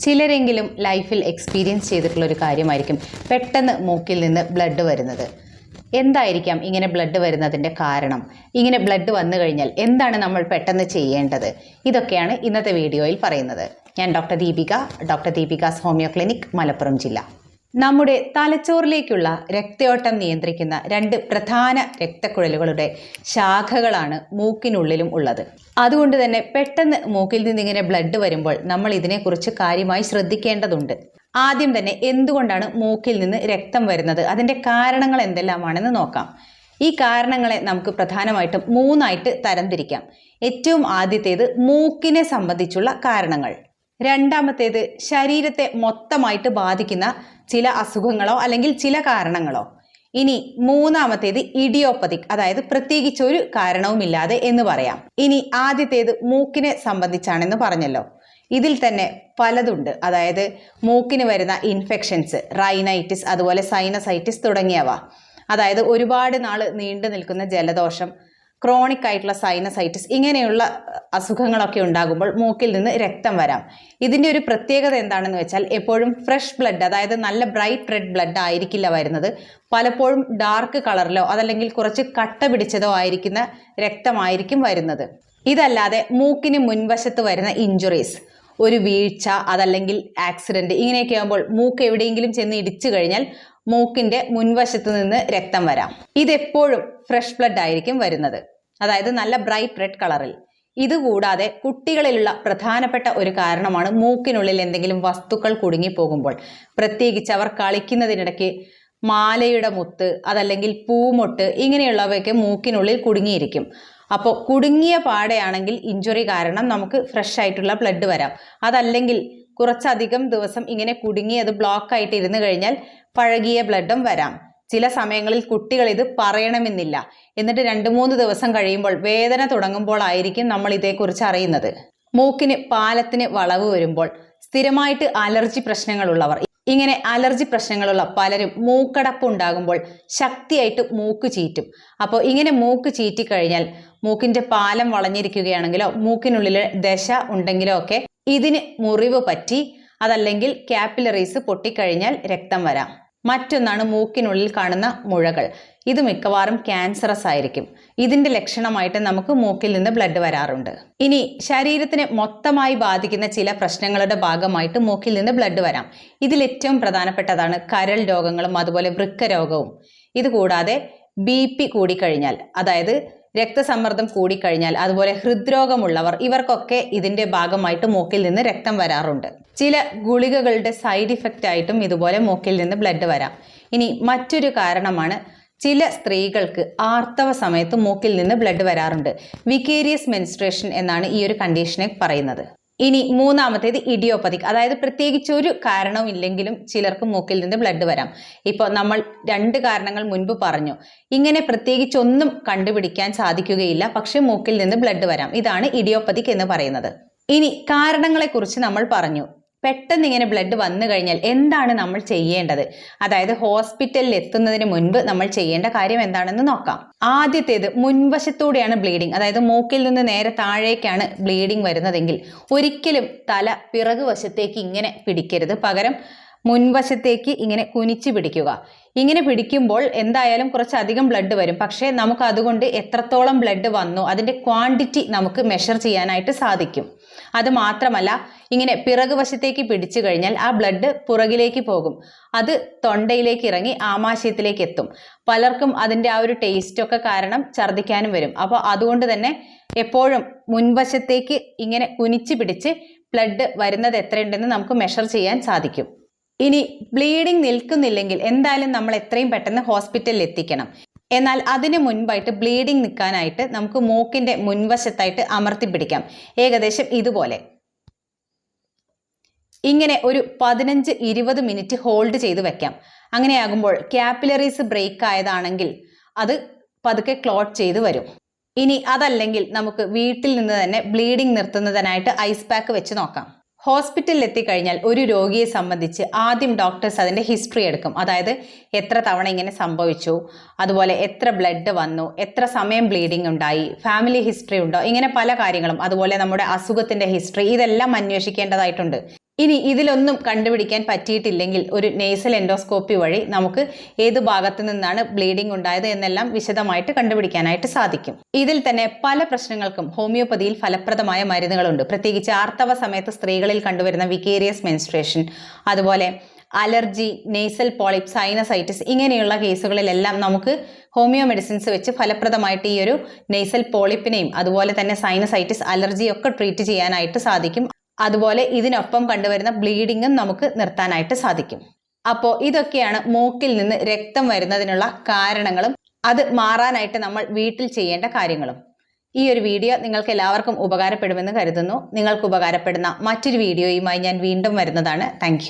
ചിലരെങ്കിലും ലൈഫിൽ എക്സ്പീരിയൻസ് ചെയ്തിട്ടുള്ള ഒരു കാര്യമായിരിക്കും പെട്ടെന്ന് മൂക്കിൽ നിന്ന് ബ്ലഡ് വരുന്നത്. എന്തായിരിക്കാം ഇങ്ങനെ ബ്ലഡ് വരുന്നതിന്റെ കാരണം? ഇങ്ങനെ ബ്ലഡ് വന്നു കഴിഞ്ഞാൽ എന്താണ് നമ്മൾ പെട്ടെന്ന് ചെയ്യേണ്ടത്? ഇതൊക്കെയാണ് ഇന്നത്തെ വീഡിയോയിൽ പറയുന്നത്. ഞാൻ doctor Deepika doctor Deepika's homeo clinic Malappuram ജില്ല. നമ്മുടെ തലച്ചോറിലേക്കുള്ള രക്തയോട്ടം നിയന്ത്രിക്കുന്ന രണ്ട് പ്രധാന രക്തക്കുഴലുകളുടെ ശാഖകളാണ് മൂക്കിനുള്ളിലും ഉള്ളത്. അതുകൊണ്ട് തന്നെ പെട്ടെന്ന് മൂക്കിൽ നിന്നിങ്ങനെ ബ്ലഡ് വരുമ്പോൾ നമ്മൾ ഇതിനെക്കുറിച്ച് കാര്യമായി ശ്രദ്ധിക്കേണ്ടതുണ്ട്. ആദ്യം തന്നെ എന്തുകൊണ്ടാണ് മൂക്കിൽ നിന്ന് രക്തം വരുന്നത്? അതിന്റെ കാരണങ്ങൾ എന്തെല്ലാമാണെന്ന് നോക്കാം. ഈ കാരണങ്ങളെ നമുക്ക് പ്രധാനമായിട്ടും മൂന്നായിട്ട് തരംതിരിക്കാം ഏറ്റവും ആദ്യത്തേത് മൂക്കിനെ സംബന്ധിച്ചുള്ള കാരണങ്ങൾ. രണ്ടാമത്തേത് ശരീരത്തെ മൊത്തമായിട്ട് ബാധിക്കുന്ന ചില അസുഖങ്ങളോ അല്ലെങ്കിൽ ചില കാരണങ്ങളോ. ഇനി മൂന്നാമത്തേത് ഇഡിയോപ്പതിക് അതായത് പ്രത്യേകിച്ച് ഒരു കാരണവുമില്ലാതെ എന്ന് പറയാം. ഇനി ആദ്യത്തേത് മൂക്കിനെ സംബന്ധിച്ചാണെന്ന് പറഞ്ഞല്ലോ. ഇതിൽ തന്നെ പലതുണ്ട്. അതായത് മൂക്കിന് വരുന്ന ഇൻഫെക്ഷൻസ് റൈനൈറ്റിസ് അതുപോലെ സൈനസൈറ്റിസ് തുടങ്ങിയവ. അതായത് ഒരുപാട് നാൾ നീണ്ടു നിൽക്കുന്ന ജലദോഷം ക്രോണിക് ആയിട്ടുള്ള സൈനസൈറ്റിസ് ഇങ്ങനെയുള്ള അസുഖങ്ങളൊക്കെ ഉണ്ടാകുമ്പോൾ മൂക്കിൽ നിന്ന് രക്തം വരാം. ഇതിന്റെ ഒരു പ്രത്യേകത എന്താണെന്ന് വെച്ചാൽ എപ്പോഴും ഫ്രഷ് ബ്ലഡ് അതായത് നല്ല ബ്രൈറ്റ് റെഡ് ബ്ലഡ് ആയിരിക്കില്ല വരുന്നത്. പലപ്പോഴും ഡാർക്ക് കളറിലോ അതല്ലെങ്കിൽ കുറച്ച് കട്ട പിടിച്ചതോ ആയിരിക്കുന്ന രക്തമായിരിക്കും വരുന്നത്. ഇതല്ലാതെ മൂക്കിന് മുൻവശത്ത് വരുന്ന ഇഞ്ചുറീസ് ഒരു വീഴ്ച അതല്ലെങ്കിൽ ആക്സിഡന്റ് ഇങ്ങനെയൊക്കെ ആകുമ്പോൾ മൂക്ക് എവിടെയെങ്കിലും ചെന്ന് ഇടിച്ചു കഴിഞ്ഞാൽ മൂക്കിന്റെ മുൻവശത്ത് നിന്ന് രക്തം വരാം. ഇതെപ്പോഴും ഫ്രഷ് ബ്ലഡ് ആയിരിക്കും വരുന്നത്. അതായത് നല്ല ബ്രൈറ്റ് റെഡ് കളറിൽ ഇതുകൂടാതെ കുട്ടികളിലുള്ള പ്രധാനപ്പെട്ട ഒരു കാരണമാണ് മൂക്കിനുള്ളിൽ എന്തെങ്കിലും വസ്തുക്കൾ കുടുങ്ങിപ്പോകുമ്പോൾ പ്രത്യേകിച്ച് അവർ കളിക്കുന്നതിനിടയ്ക്ക് മാലയുടെ മുത്ത് അതല്ലെങ്കിൽ പൂമൊട്ട് ഇങ്ങനെയുള്ളവയൊക്കെ മൂക്കിനുള്ളിൽ കുടുങ്ങിയിരിക്കും. അപ്പോൾ കുടുങ്ങിയ പാടയാണെങ്കിൽ ഇഞ്ചുറി കാരണം നമുക്ക് ഫ്രഷ് ആയിട്ടുള്ള ബ്ലഡ് വരാം. അതല്ലെങ്കിൽ കുറച്ചധികം ദിവസം ഇങ്ങനെ കുടുങ്ങി അത് ബ്ലോക്ക് ആയിട്ട് ഇരുന്ന് കഴിഞ്ഞാൽ പഴകിയ ബ്ലഡും വരാം. ചില സമയങ്ങളിൽ കുട്ടികൾ ഇത് പറയണമെന്നില്ല. എന്നിട്ട് രണ്ട് മൂന്ന് ദിവസം കഴിയുമ്പോൾ വേദന തുടങ്ങുമ്പോൾ ആയിരിക്കും നമ്മൾ ഇതേക്കുറിച്ച് അറിയുന്നത്. മൂക്കിന് പാലത്തിന് വളവ് വരുമ്പോൾ സ്ഥിരമായിട്ട് അലർജി പ്രശ്നങ്ങളുള്ളവർ ഇങ്ങനെ അലർജി പ്രശ്നങ്ങളുള്ള പലരും മൂക്കടപ്പ് ഉണ്ടാകുമ്പോൾ ശക്തിയായിട്ട് മൂക്ക് ചീറ്റും. അപ്പോൾ ഇങ്ങനെ മൂക്ക് ചീറ്റിക്കഴിഞ്ഞാൽ മൂക്കിന്റെ പാലം വളഞ്ഞിരിക്കുകയാണെങ്കിലോ മൂക്കിനുള്ളിൽ ദശ ഉണ്ടെങ്കിലോ ഒക്കെ ഇതിന് മുറിവ് പറ്റി അതല്ലെങ്കിൽ ക്യാപ്പിലറീസ് പൊട്ടിക്കഴിഞ്ഞാൽ രക്തം വരാം. മറ്റൊന്നാണ് മൂക്കിനുള്ളിൽ കാണുന്ന മുഴകൾ. ഇത് മിക്കവാറും ക്യാൻസറസ് ആയിരിക്കും. ഇതിന്റെ ലക്ഷണമായിട്ട് നമുക്ക് മൂക്കിൽ നിന്ന് ബ്ലഡ് വരാറുണ്ട്. ഇനി ശരീരത്തിനെ മൊത്തമായി ബാധിക്കുന്ന ചില പ്രശ്നങ്ങളുടെ ഭാഗമായിട്ട് മൂക്കിൽ നിന്ന് ബ്ലഡ് വരാം. ഇതിൽ ഏറ്റവും പ്രധാനപ്പെട്ടതാണ് കരൾ രോഗങ്ങളും അതുപോലെ വൃക്ക രോഗവും. ഇതുകൂടാതെ ബി പി കൂടിക്കഴിഞ്ഞാൽ അതായത് രക്തസമ്മർദ്ദം കൂടിക്കഴിഞ്ഞാൽ അതുപോലെ ഹൃദ്രോഗമുള്ളവർ ഇവർക്കൊക്കെ ഇതിന്റെ ഭാഗമായിട്ട് മൂക്കിൽ നിന്ന് രക്തം വരാറുണ്ട്. ചില ഗുളികകളുടെ സൈഡ് ഇഫക്റ്റ് ആയിട്ടും ഇതുപോലെ മൂക്കിൽ നിന്ന് ബ്ലഡ് വരാം. ഇനി മറ്റൊരു കാരണമാണ് ചില സ്ത്രീകൾക്ക് ആർത്തവ സമയത്ത് മൂക്കിൽ നിന്ന് ബ്ലഡ് വരാറുണ്ട്. വിക്കേരിയസ് മെൻസ്ട്രേഷൻ എന്നാണ് ഈ ഒരു കണ്ടീഷനെ പറയുന്നത്. ഇനി മൂന്നാമത്തേത് ഇഡിയോപ്പതിക് അതായത് പ്രത്യേകിച്ച് ഒരു കാരണവും ഇല്ലെങ്കിലും ചിലർക്ക് മൂക്കിൽ നിന്ന് ബ്ലഡ് വരാം. ഇപ്പോൾ നമ്മൾ രണ്ട് കാരണങ്ങൾ മുൻപ് പറഞ്ഞു. ഇങ്ങനെ പ്രത്യേകിച്ച് ഒന്നും കണ്ടുപിടിക്കാൻ സാധിക്കുകയില്ല. പക്ഷേ മൂക്കിൽ നിന്ന് ബ്ലഡ് വരാം. ഇതാണ് ഇഡിയോപ്പതിക് എന്ന് പറയുന്നത്. ഇനി കാരണങ്ങളെക്കുറിച്ച് നമ്മൾ പറഞ്ഞു. പെട്ടെന്ന് ഇങ്ങനെ ബ്ലഡ് വന്നു കഴിഞ്ഞാൽ എന്താണ് നമ്മൾ ചെയ്യേണ്ടത്? അതായത് ഹോസ്പിറ്റലിൽ എത്തുന്നതിന് മുൻപ് നമ്മൾ ചെയ്യേണ്ട കാര്യം എന്താണെന്ന് നോക്കാം. ആദ്യത്തേത് മുൻവശത്തൂടെയാണ് ബ്ലീഡിംഗ് അതായത് മൂക്കിൽ നിന്ന് നേരെ താഴേക്കാണ് ബ്ലീഡിംഗ് വരുന്നതെങ്കിൽ ഒരിക്കലും തല പിറകു വശത്തേക്ക് ഇങ്ങനെ പിടിക്കരുത്. പകരം മുൻവശത്തേക്ക് ഇങ്ങനെ കുനിച്ച് പിടിക്കുക. ഇങ്ങനെ പിടിക്കുമ്പോൾ എന്തായാലും കുറച്ചധികം ബ്ലഡ് വരും. പക്ഷേ നമുക്ക് അതുകൊണ്ട് എത്രത്തോളം ബ്ലഡ് വന്നു അതിന്റെ ക്വാണ്ടിറ്റി നമുക്ക് മെഷർ ചെയ്യാനായിട്ട് സാധിക്കും. അത് മാത്രമല്ല ഇങ്ങനെ പിറകു വശത്തേക്ക് പിടിച്ചു കഴിഞ്ഞാൽ ആ ബ്ലഡ് പുറകിലേക്ക് പോകും. അത് തൊണ്ടയിലേക്ക് ഇറങ്ങി ആമാശയത്തിലേക്ക് എത്തും. പലർക്കും അതിന്റെ ആ ഒരു ടേസ്റ്റൊക്കെ കാരണം ഛർദ്ദിക്കാനും വരും. അപ്പോൾ അതുകൊണ്ട് തന്നെ എപ്പോഴും മുൻവശത്തേക്ക് ഇങ്ങനെ കുനിച്ച് പിടിച്ച് ബ്ലഡ് വരുന്നത് എത്രയുണ്ടെന്ന് നമുക്ക് മെഷർ ചെയ്യാൻ സാധിക്കും. ഇനി ബ്ലീഡിംഗ് നിൽക്കുന്നില്ലെങ്കിൽ എന്തായാലും നമ്മൾ എത്രയും പെട്ടെന്ന് ഹോസ്പിറ്റലിൽ എത്തിക്കണം. എന്നാൽ അതിന് മുൻപായിട്ട് ബ്ലീഡിംഗ് നിൽക്കാനായിട്ട് നമുക്ക് മൂക്കിന്റെ മുൻവശത്തായിട്ട് അമർത്തി പിടിക്കാം. ഏകദേശം ഇതുപോലെ. ഇങ്ങനെ ഒരു പതിനഞ്ച് ഇരുപത് മിനിറ്റ് ഹോൾഡ് ചെയ്ത് വെക്കാം. അങ്ങനെയാകുമ്പോൾ ക്യാപ്പിലറീസ് ബ്രേക്ക് ആയതാണെങ്കിൽ അത് പതുക്കെ ക്ലോട്ട് ചെയ്ത് വരും. ഇനി അതല്ലെങ്കിൽ നമുക്ക് വീട്ടിൽ നിന്ന് തന്നെ ബ്ലീഡിംഗ് നിർത്തുന്നതിനായിട്ട് ഐസ് പാക്ക് വെച്ച് നോക്കാം. ഹോസ്പിറ്റലിൽ എത്തിക്കഴിഞ്ഞാൽ ഒരു രോഗിയെ സംബന്ധിച്ച് ആദ്യം ഡോക്ടേഴ്സ് അതിന്റെ ഹിസ്റ്ററി എടുക്കും. അതായത് എത്ര തവണ ഇങ്ങനെ സംഭവിച്ചു അതുപോലെ എത്ര ബ്ലഡ് വന്നു എത്ര സമയം ബ്ലീഡിംഗ് ഉണ്ടായി ഫാമിലി ഹിസ്റ്ററി ഉണ്ടോ ഇങ്ങനെ പല കാര്യങ്ങളും അതുപോലെ നമ്മുടെ അസുഖത്തിന്റെ ഹിസ്റ്ററി ഇതെല്ലാം അന്വേഷിക്കേണ്ടതായിട്ടുണ്ട്. ഇനി ഇതിലൊന്നും കണ്ടുപിടിക്കാൻ പറ്റിയിട്ടില്ലെങ്കിൽ ഒരു നേസൽ എൻഡോസ്കോപ്പി വഴി നമുക്ക് ഏത് ഭാഗത്തു നിന്നാണ് ബ്ലീഡിംഗ് ഉണ്ടായത് എന്നെല്ലാം വിശദമായിട്ട് കണ്ടുപിടിക്കാനായിട്ട് സാധിക്കും. ഇതിൽ തന്നെ പല പ്രശ്നങ്ങൾക്കും ഹോമിയോപ്പതിയിൽ ഫലപ്രദമായ മരുന്നുകളുണ്ട്. പ്രത്യേകിച്ച് ആർത്തവ സമയത്ത് സ്ത്രീകളിൽ കണ്ടുവരുന്ന വിക്കേരിയസ് മെൻസ്ട്രേഷൻ അതുപോലെ അലർജി നേസൽ പോളിപ് സൈനസൈറ്റിസ് ഇങ്ങനെയുള്ള കേസുകളിലെല്ലാം നമുക്ക് ഹോമിയോ മെഡിസിൻസ് വെച്ച് ഫലപ്രദമായിട്ട് ഈ ഒരു നേസൽ പോളിപ്പിനെയും അതുപോലെ തന്നെ സൈനസൈറ്റിസ് അലർജിയൊക്കെ ട്രീറ്റ് ചെയ്യാനായിട്ട് സാധിക്കും. അതുപോലെ ഇതിനൊപ്പം കണ്ടുവരുന്ന ബ്ലീഡിങ്ങും നമുക്ക് നിർത്താനായിട്ട് സാധിക്കും. അപ്പോൾ ഇതൊക്കെയാണ് മൂക്കിൽ നിന്ന് രക്തം വരുന്നതിനുള്ള കാരണങ്ങളും അത് മാറാനായിട്ട് നമ്മൾ വീട്ടിൽ ചെയ്യേണ്ട കാര്യങ്ങളും. ഈ ഒരു വീഡിയോ നിങ്ങൾക്ക് എല്ലാവർക്കും ഉപകാരപ്പെടുമെന്ന് കരുതുന്നു. നിങ്ങൾക്ക് ഉപകാരപ്പെടുന്ന മറ്റൊരു വീഡിയോയുമായി ഞാൻ വീണ്ടും വരുന്നതാണ്. താങ്ക്